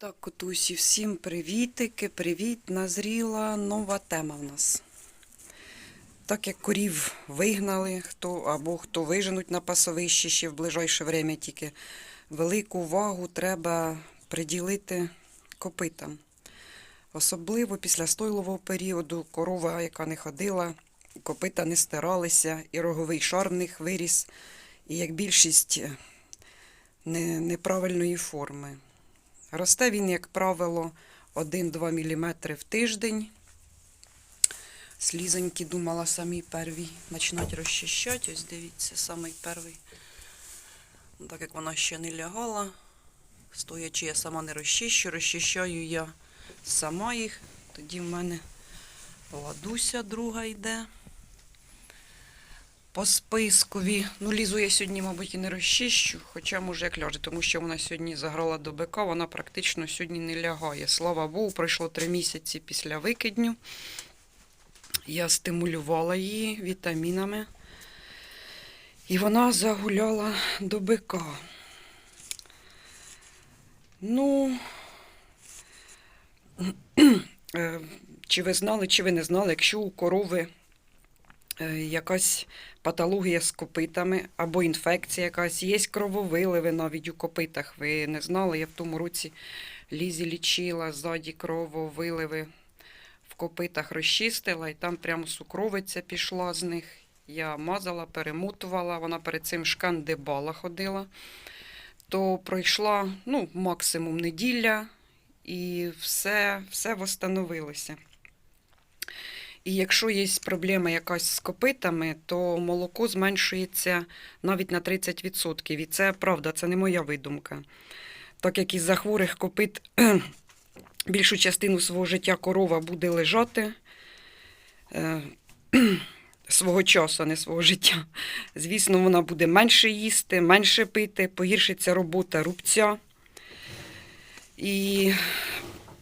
Так, котусі, всім привітики, привіт. Назріла нова тема в нас. Так як корів вигнали, хто або хто виженуть на пасовище ще в ближайше время тільки велику увагу треба приділити копитам. Особливо після стойлового періоду корова, яка не ходила, копита не стиралися, і роговий шар в них виріс, і як більшість е, не, неправильної форми. Росте він, як правило, 1-2 мм в тиждень. Слізоньки думала самі перві почнуть розчищати. Ось дивіться, самий перший. Ну, Так як вона ще не лягала, стоячи, я сама не розчищу, розчищаю я сама їх. Тоді в мене ладуся друга йде. По спискові. Ну, лізу я сьогодні, мабуть, і не розчищу, хоча може як ляже, тому що вона сьогодні заграла до бика, вона практично сьогодні не лягає. Слава Богу, пройшло три місяці після викидню. Я стимулювала її вітамінами. І вона загуляла до бика. Ну, е, чи ви знали, чи ви не знали, якщо у корови якась патологія з копитами або інфекція якась, є крововиливи навіть у копитах. Ви не знали, я в тому році лізі лічила, ззаді крововиливи в копитах розчистила, і там прямо сукровиця пішла з них. Я мазала, перемотувала, вона перед цим шкандибала ходила. То пройшла ну, максимум неділя, і все, все восстановилося. І якщо є проблема якась з копитами, то молоко зменшується навіть на 30%. І це правда, це не моя видумка. Так як із-за хворих копит більшу частину свого життя корова буде лежати е, свого часу, а не свого життя. Звісно, вона буде менше їсти, менше пити, погіршиться робота рубця. І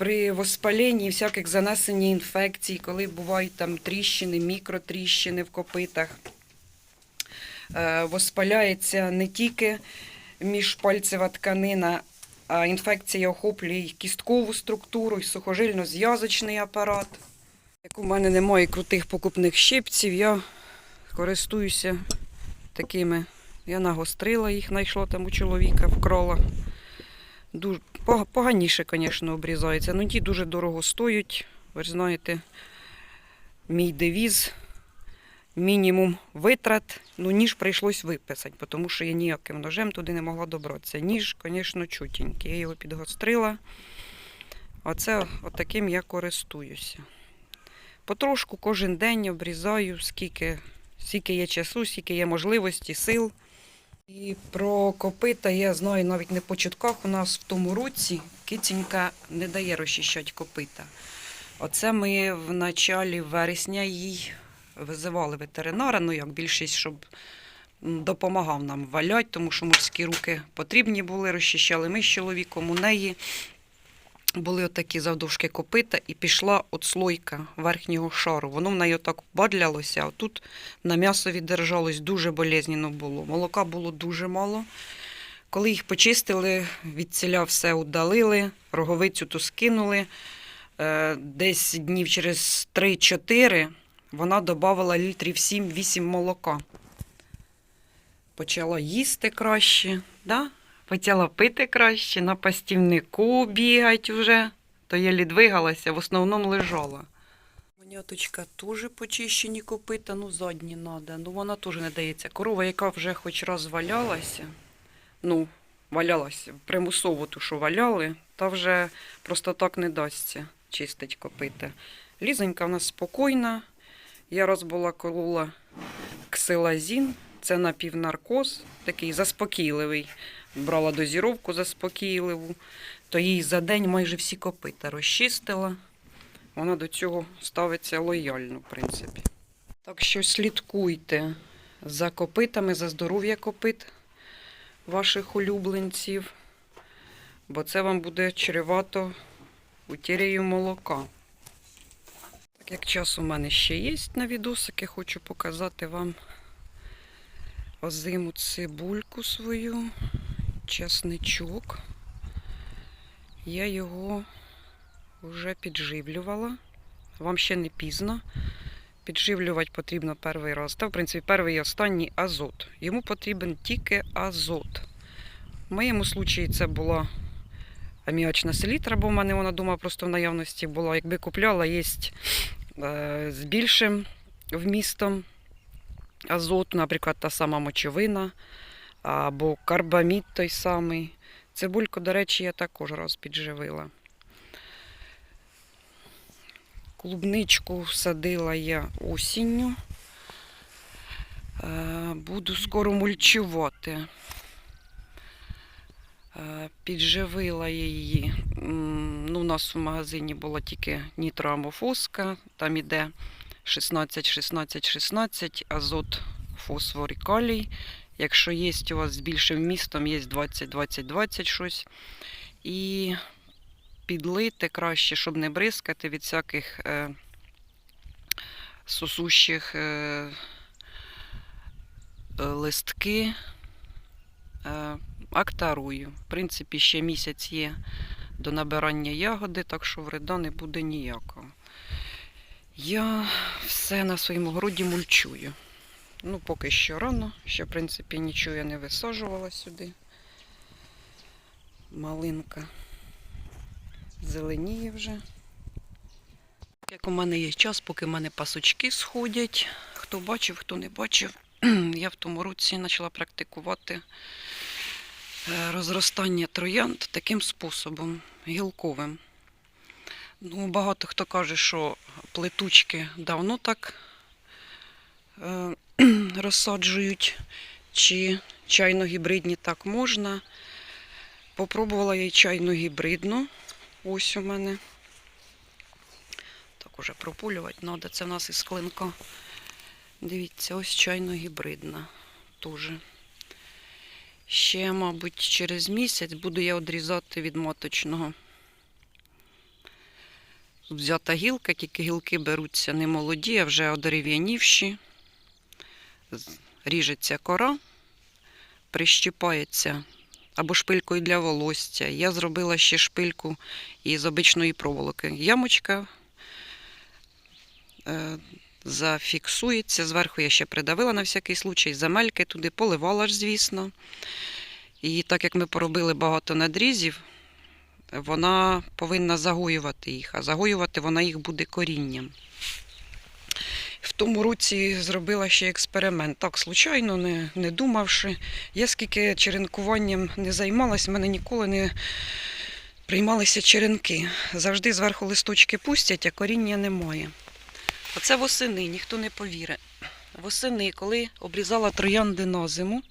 при воспаленні всяких занесення інфекцій, коли бувають там тріщини, мікротріщини в копитах, е, воспаляється не тільки міжпальцева тканина, а інфекція охоплює і кісткову структуру, і сухожильно-зв'язочний апарат. Як у мене немає крутих покупних щипців, я користуюся такими. Я нагострила їх, знайшла там у чоловіка, вкрала. Дуже поганіше, звісно, обрізається. Ну ті дуже дорого стоять. Ви ж знаєте, мій девіз. Мінімум витрат, ну ніж прийшлось виписати, тому що я ніяким ножем туди не могла добратися. Ніж, звісно, чутенький. Я його підгострила. Оце отаким я користуюся. Потрошку кожен день обрізаю, скільки, скільки є часу, скільки є можливості, сил. І про копита я знаю навіть не по чутках. У нас в тому році кицінька не дає розчищати копита. Оце ми в началі вересня їй визивали ветеринара, ну як більшість, щоб допомагав нам валять, тому що морські руки потрібні були, розчищали ми з чоловіком. У неї були отакі завдовжки копита і пішла отслойка верхнього шару. Воно в неї отак бадлялося, а тут на м'ясо держалось, дуже болезненно було. Молока було дуже мало. Коли їх почистили, від ціля все удалили, роговицю ту скинули. Е, Десь днів через 3-4 вона додавала літрів 7-8 молока. Почала їсти краще, да? Почала пити краще, на пастівнику бігать уже, то єлі двигалася, в основному лежала. Моняточка теж почищені копита, ну задні треба, ну вона теж не дається. Корова, яка вже хоч раз валялася, ну, валялася, примусово ту, що валяли, та вже просто так не дасться чистить копита. Лізонька в нас спокійна. Я раз була колола ксилазін, це напівнаркоз, такий заспокійливий. Брала дозіровку заспокійливу, то їй за день майже всі копита розчистила. Вона до цього ставиться лояльно, в принципі. Так що слідкуйте за копитами, за здоров'я копит ваших улюбленців, бо це вам буде чревато утіряю молока. Так як час у мене ще є на відосики, хочу показати вам озиму цибульку свою, чесничок. Я його вже підживлювала. Вам ще не пізно. Підживлювати потрібно перший раз. Та, в принципі, перший і останній азот. Йому потрібен тільки азот. В моєму случаї це була аміачна селітра, бо в мене вона дома просто в наявності була. Якби купляла, є е, з більшим вмістом азоту, наприклад, та сама мочовина або карбамід той самий. Цибульку, до речі, я також раз підживила. Клубничку садила я осінню. Е, Буду скоро мульчувати. Е, Підживила я її. Ну, у нас в магазині була тільки нітроамофоска, там іде 16, 16, 16, азот, фосфор і калій. Якщо є у вас з більшим вмістом, є 20, 20, 20 щось. І підлити краще, щоб не бризкати від всяких е, сосущих е, е, листки е, актарую. В принципі, ще місяць є до набирання ягоди, так що вреда не буде ніякого. Я все на своєму городі мульчую. Ну, поки що рано, ще, в принципі, нічого я не висаджувала сюди. Малинка зеленіє вже. Як у мене є час, поки в мене пасочки сходять. Хто бачив, хто не бачив, я в тому році почала практикувати е, розростання троянд таким способом, гілковим. Ну, багато хто каже, що плетучки давно так розсаджують, чи чайно-гібридні так можна. Попробувала я й чайно-гібридну. Ось у мене. Так уже пропулювати треба. Це в нас із клинка. Дивіться, ось чайно-гібридна. Теж. Ще, мабуть, через місяць буду я відрізати від маточного. Тут взята гілка, тільки гілки беруться не молоді, а вже одерев'янівші. Ріжеться кора, прищіпається або шпилькою для волосся. Я зробила ще шпильку із обичної проволоки. Ямочка е, зафіксується. Зверху я ще придавила на всякий случай, замельки туди, поливала ж, звісно. І так як ми поробили багато надрізів, вона повинна загоювати їх, а загоювати вона їх буде корінням. Тому році зробила ще експеримент. Так, случайно, не, не думавши. Я скільки черенкуванням не займалась, в мене ніколи не приймалися черенки. Завжди зверху листочки пустять, а коріння немає. Оце восени, ніхто не повірить. Восени, коли обрізала троянди на зиму,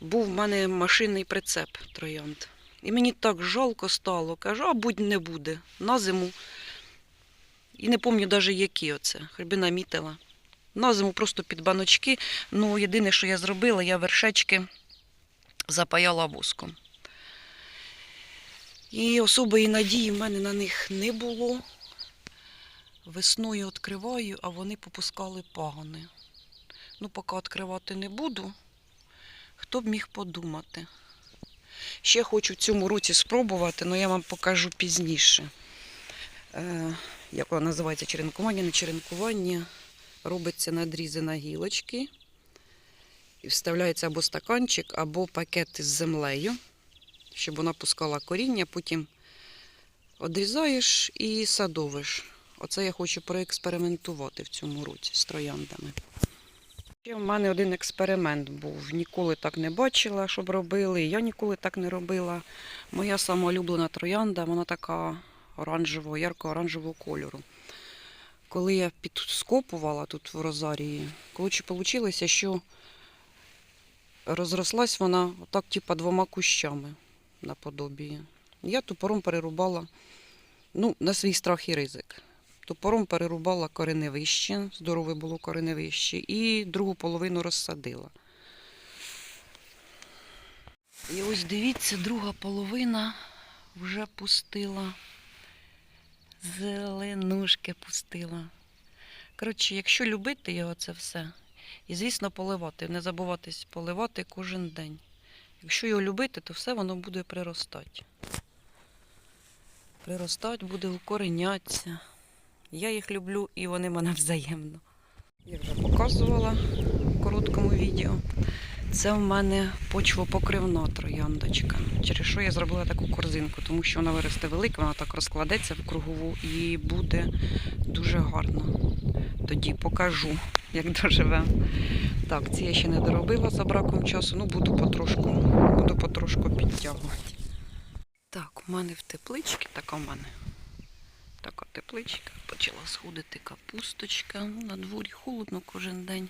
був в мене машинний прицеп троянд. І мені так жалко стало. Кажу, а будь не буде. На зиму. І не пам'ятаю навіть які оце. Хоч би намітила. На зиму просто під баночки. Ну, єдине, що я зробила, я вершечки запаяла воском. І особої надії в мене на них не було. Весною відкриваю, а вони попускали пагони. Ну, поки відкривати не буду. Хто б міг подумати? Ще хочу в цьому році спробувати, але я вам покажу пізніше. Як вона називається черенкування, не черенкування. Робиться надрізи на гілочки. І вставляється або стаканчик, або пакет із землею, щоб вона пускала коріння, потім одрізаєш і садовиш. Оце я хочу проекспериментувати в цьому році з трояндами. Ще в мене один експеримент був. Ніколи так не бачила, щоб робили. Я ніколи так не робила. Моя сама улюблена троянда, вона така оранжевого, ярко-оранжевого кольору. Коли я підскопувала тут в Розарії, коротше, вийшло, що розрослась вона отак, типа, двома кущами наподобі. Я топором перерубала, ну, на свій страх і ризик. Топором перерубала кореневище, здорове було кореневище, і другу половину розсадила. І ось дивіться, друга половина вже пустила. Зеленушки пустила. Коротше, якщо любити його це все, і, звісно, поливати. Не забуватись поливати кожен день. Якщо його любити, то все воно буде приростати. Приростати буде, укоренятися. Я їх люблю і вони мене взаємно. Я вже показувала в короткому відео. Це в мене почвопокривна трояндочка. Через що я зробила таку корзинку, тому що вона виросте велика, вона так розкладеться в кругову і буде дуже гарно. Тоді покажу, як доживемо. Так, ці я ще не доробила за браком часу, ну буду потрошку, буду потрошку підтягувати. Так, у мене в тепличці, така в мене така тепличка. Почала сходити капусточка. Ну, на дворі холодно кожен день.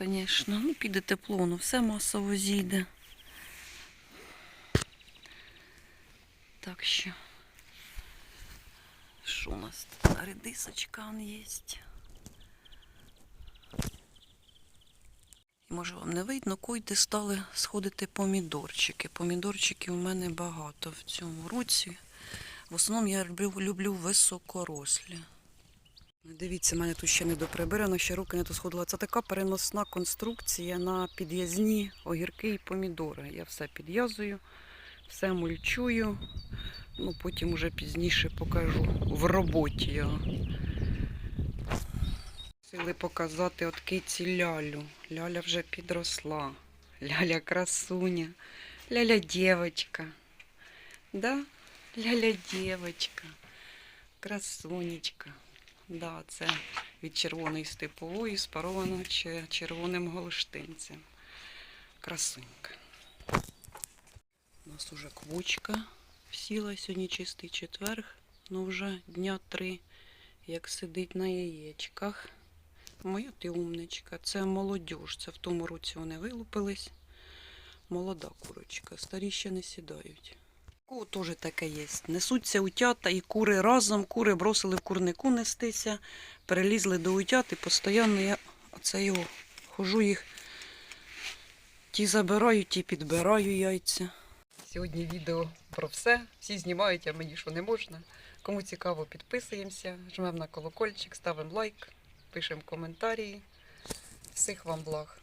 Звісно, ну піде тепло, воно все масово зійде. Так що, що у нас тут? Редисочка є. Може вам не видно, койде стали сходити помідорчики. Помідорчиків у мене багато в цьому році. В основному я люблю високорослі. Дивіться, в мене тут ще не доприбирано, ще руки не сходила. Це така переносна конструкція на під'язні огірки і помідори. Я все підв'язую, все мульчую. Ну, потім уже пізніше покажу в роботі його. Сили показати от киці лялю. Ляля вже підросла. Ляля красуня. Ляля дівчинка. Да? Ляля дівчинка. Красунечка. Да, це від червоної степової спаровано червоним голштинцем. Красунька. У нас уже квочка сіла, сьогодні чистий четверг, ну вже дня три, як сидить на яєчках. Моя ти умничка, це молодіж. Це в тому році вони вилупились. Молода курочка, старі ще не сідають. Кого теж таке є. Несуться утята і кури разом. Кури бросили в курнику нестися, перелізли до утят і постійно я оце його хожу їх. Ті забираю, ті підбираю яйця. Сьогодні відео про все. Всі знімають, а мені що не можна. Кому цікаво, підписуємося, жмемо на колокольчик, ставимо лайк, пишемо коментарі. Всіх вам благ.